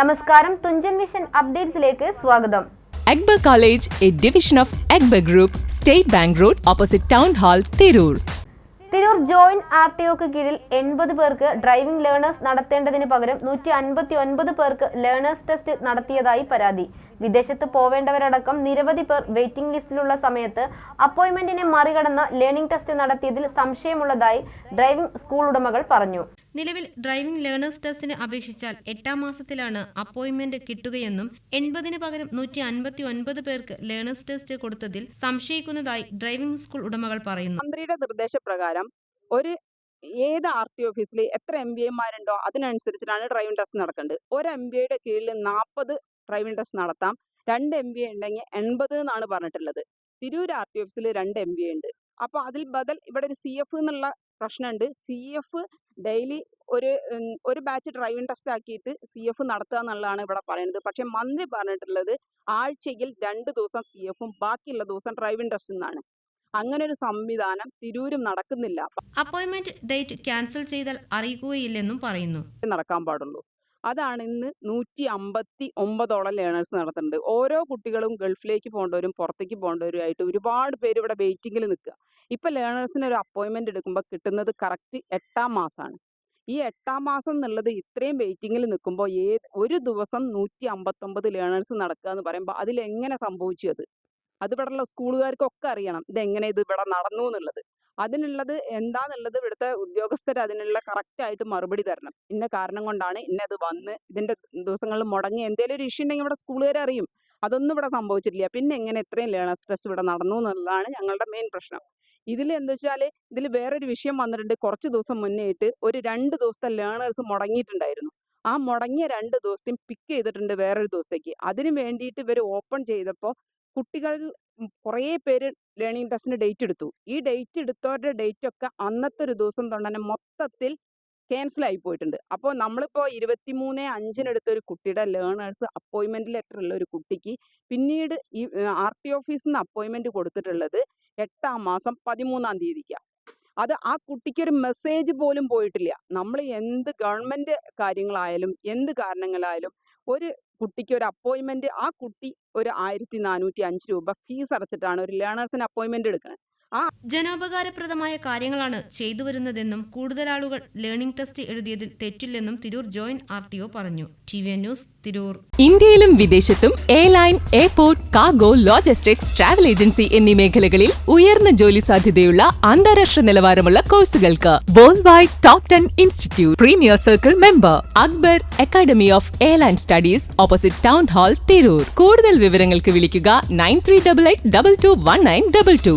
നമസ്കാരം തുഞ്ചൻ മിഷൻ അപ്ഡേറ്റ്സിലേക്ക് സ്വാഗതം. Akbar college A division of Akbar group state bank road opposite town hall Tirur. Tirur joint R T ഒക്ക് കീഴിൽ എൺപത് പേർക്ക് ഡ്രൈവിംഗ് ലേണേഴ്സ് നടത്തേണ്ടതിന് പകരം നൂറ്റി അൻപത്തി ഒൻപത് പേർക്ക് ലേണേഴ്സ് ടെസ്റ്റ് നടത്തിയതായി പരാതി. വിദേശത്ത് പോവേണ്ടവരടക്കം നിരവധി പേർ വെയിറ്റിംഗ് ലിസ്റ്റിലുള്ള സമയത്ത് അപ്പോയിന്റ്മെന്റിനെ മറികടന്ന് ലേണിംഗ് ടെസ്റ്റ് നടത്തിയതിൽ സംശയമുള്ളതായി ഡ്രൈവിംഗ് സ്കൂൾ ഉടമകൾ പറഞ്ഞു. നിലവിൽ ഡ്രൈവിംഗ് ലേണേഴ്സ് ടെസ്റ്റിന് അപേക്ഷിച്ചാൽ എട്ടാം മാസത്തിലാണ് അപ്പോയിന്റ്മെന്റ് കിട്ടുകയെന്നും എൺപതിന് പകരം നൂറ്റി അൻപത്തി ഒൻപത് പേർക്ക് ലേണേഴ്സ് ടെസ്റ്റ് കൊടുത്തതിൽ സംശയിക്കുന്നതായി ഡ്രൈവിംഗ് സ്കൂൾ ഉടമകൾ പറയുന്നു. മന്ത്രിയുടെ നിർദ്ദേശപ്രകാരം ഒരു ഏത് ആർ ടി ഓഫീസിൽ എത്ര എം ബി എമാരുണ്ടോ അതിനനുസരിച്ചിട്ടാണ് ഡ്രൈവിംഗ് ടെസ്റ്റ് നടക്കേണ്ടത്. ഒരു എം ബി എയുടെ കീഴിൽ നാൽപ്പത് ഡ്രൈവിംഗ് ടെസ്റ്റ് നടത്താം. രണ്ട് എം ബി എ ഉണ്ടെങ്കിൽ എൺപത് എന്നാണ് പറഞ്ഞിട്ടുള്ളത്. തിരൂർ ആർ ടി ഓഫീസിൽ രണ്ട് എം ബി എ ഉണ്ട്. അപ്പോൾ അതിൽ ബദൽ ഇവിടെ ഒരു സി എഫ് എന്നുള്ള പ്രശ്നമുണ്ട്. സി എഫ് ഡെയിലി ഒരു ഒരു ബാച്ച് ഡ്രൈവിംഗ് ടെസ്റ്റ് ആക്കിയിട്ട് സി എഫ് നടത്തുക എന്നുള്ളതാണ് ഇവിടെ പറയുന്നത്. പക്ഷെ മന്ത്രി പറഞ്ഞിട്ടുള്ളത് ആഴ്ചയിൽ രണ്ട് ദിവസം സി എഫും ബാക്കിയുള്ള ദിവസം ഡ്രൈവിംഗ് ടെസ്റ്റ് എന്നാണ്. അങ്ങനെ ഒരു സംവിധാനം തിരൂരും നടക്കുന്നില്ല. അപ്പോയിന്റ്മെന്റ് ഡേറ്റ് ക്യാൻസൽ ചെയ്താൽ അറിയിക്കുകയില്ലെന്നും പറയുന്നു. നടക്കാൻ പാടുള്ളൂ. അതാണ് ഇന്ന് നൂറ്റി അമ്പത്തി ഒമ്പതോളം ലേണേഴ്സ് നടത്തുന്നുണ്ട്. ഓരോ കുട്ടികളും ഗൾഫിലേക്ക് പോകേണ്ടവരും പുറത്തേക്ക് പോകേണ്ടവരും ആയിട്ട് ഒരുപാട് പേര് ഇവിടെ വെയിറ്റിംഗിൽ നിൽക്കുക. ഇപ്പം ലേണേഴ്സിന് ഒരു അപ്പോയിന്റ്മെന്റ് എടുക്കുമ്പോൾ കിട്ടുന്നത് കറക്റ്റ് എട്ടാം മാസമാണ്. ഈ എട്ടാം മാസം എന്നുള്ളത് ഇത്രയും വെയിറ്റിങ്ങിൽ നിൽക്കുമ്പോൾ ഏത് ഒരു ദിവസം നൂറ്റി അമ്പത്തൊമ്പത് ലേണേഴ്സ് നടക്കുക എന്ന് പറയുമ്പോൾ അതിൽ എങ്ങനെ സംഭവിച്ചു അത്? അത് ഇവിടെയുള്ള സ്കൂളുകാർക്കൊക്കെ അറിയണം. ഇതെങ്ങനെ ഇത് ഇവിടെ നടന്നു എന്നുള്ളത്. അതിനുള്ളത് എന്താന്നുള്ളത് ഇവിടുത്തെ ഉദ്യോഗസ്ഥർ അതിനുള്ള കറക്റ്റ് ആയിട്ട് മറുപടി തരണം. ഇന്ന കാരണം കൊണ്ടാണ് ഇന്നത് വന്ന് ഇതിന്റെ ദിവസങ്ങളിൽ മുടങ്ങി എന്തെങ്കിലും ഒരു ഇഷ്യൂ ഉണ്ടെങ്കിൽ ഇവിടെ സ്കൂളുകാർ അറിയും. അതൊന്നും ഇവിടെ സംഭവിച്ചിട്ടില്ല. പിന്നെ എങ്ങനെ ഇത്രയും ലേണേഴ്സ് സ്ട്രെസ് ഇവിടെ നടന്നു എന്നുള്ളതാണ് ഞങ്ങളുടെ മെയിൻ പ്രശ്നം. ഇതിൽ എന്താ വെച്ചാൽ ഇതിൽ വേറൊരു വിഷയം വന്നിട്ടുണ്ട്. കുറച്ച് ദിവസം മുന്നേ ആയിട്ട് ഒരു രണ്ട് ദിവസത്തെ ലേണേഴ്സ് മുടങ്ങിയിട്ടുണ്ടായിരുന്നു. ആ മുടങ്ങിയ രണ്ട് ദിവസത്തെയും പിക്ക് ചെയ്തിട്ടുണ്ട് വേറൊരു ദിവസത്തേക്ക്. അതിന് വേണ്ടിയിട്ട് ഇവർ ഓപ്പൺ ചെയ്തപ്പോൾ കുട്ടികൾ കുറേ പേര് ലേണിംഗ് ടെസ്റ്റിന് ഡേറ്റ് എടുത്തു. ഈ ഡേറ്റ് എടുത്തവരുടെ ഡേറ്റ് ഒക്കെ അന്നത്തെ ഒരു ദിവസം തന്നെ മൊത്തത്തിൽ ക്യാൻസൽ ആയി പോയിട്ടുണ്ട്. അപ്പോൾ നമ്മളിപ്പോൾ അഞ്ചിന് എടുത്ത ഒരു കുട്ടിയുടെ ലേണേഴ്സ് അപ്പോയിൻമെന്റ് ലെറ്റർ ഉള്ള ഒരു കുട്ടിക്ക് പിന്നീട് ഈ ആർ ടി ഓഫീസിൽ നിന്ന് അപ്പോയിൻമെന്റ് കൊടുത്തിട്ടുള്ളത് എട്ടാം മാസം പതിമൂന്നാം തീയതിക്കാണ് അത് ആ കുട്ടിക്ക് ഒരു മെസ്സേജ് പോലും പോയിട്ടില്ല. നമ്മൾ എന്ത് ഗവൺമെന്റ് കാര്യങ്ങളായാലും എന്ത് കാരണങ്ങളായാലും ഒരു കുട്ടിക്ക് ഒരു അപ്പോയിൻമെന്റ് ആ കുട്ടി ഒരു ആയിരത്തി നാനൂറ്റി അഞ്ച് രൂപ ഫീസ് അടച്ചിട്ടാണ് ഒരു ലേണേഴ്സിന് അപ്പോയിൻമെന്റ് എടുക്കുന്നത് ജനോപകാരപ്രദമായ കാര്യങ്ങളാണ് ചെയ്തു വരുന്നതെന്നും കൂടുതൽ ആളുകൾ ലേണിംഗ് ടെസ്റ്റ് എഴുതിയതിൽ തെറ്റില്ലെന്നും Tirur joint R T O പറഞ്ഞു. T V news Tirur. ഇന്ത്യയിലും വിദേശത്തും airline airport cargo logistics travel agency എന്നീ മേഖലകളിൽ ഉയർന്ന ജോലി സാധ്യതയുള്ള അന്താരാഷ്ട്ര നിലവാരമുള്ള കോഴ്സുകൾക്ക് world wide top ten institute premier circle member Akbar academy of airline studies opposite town hall Tirur. കൂടുതൽ വിവരങ്ങൾക്ക് വിളിക്കുക nine three double eight double two one nine double two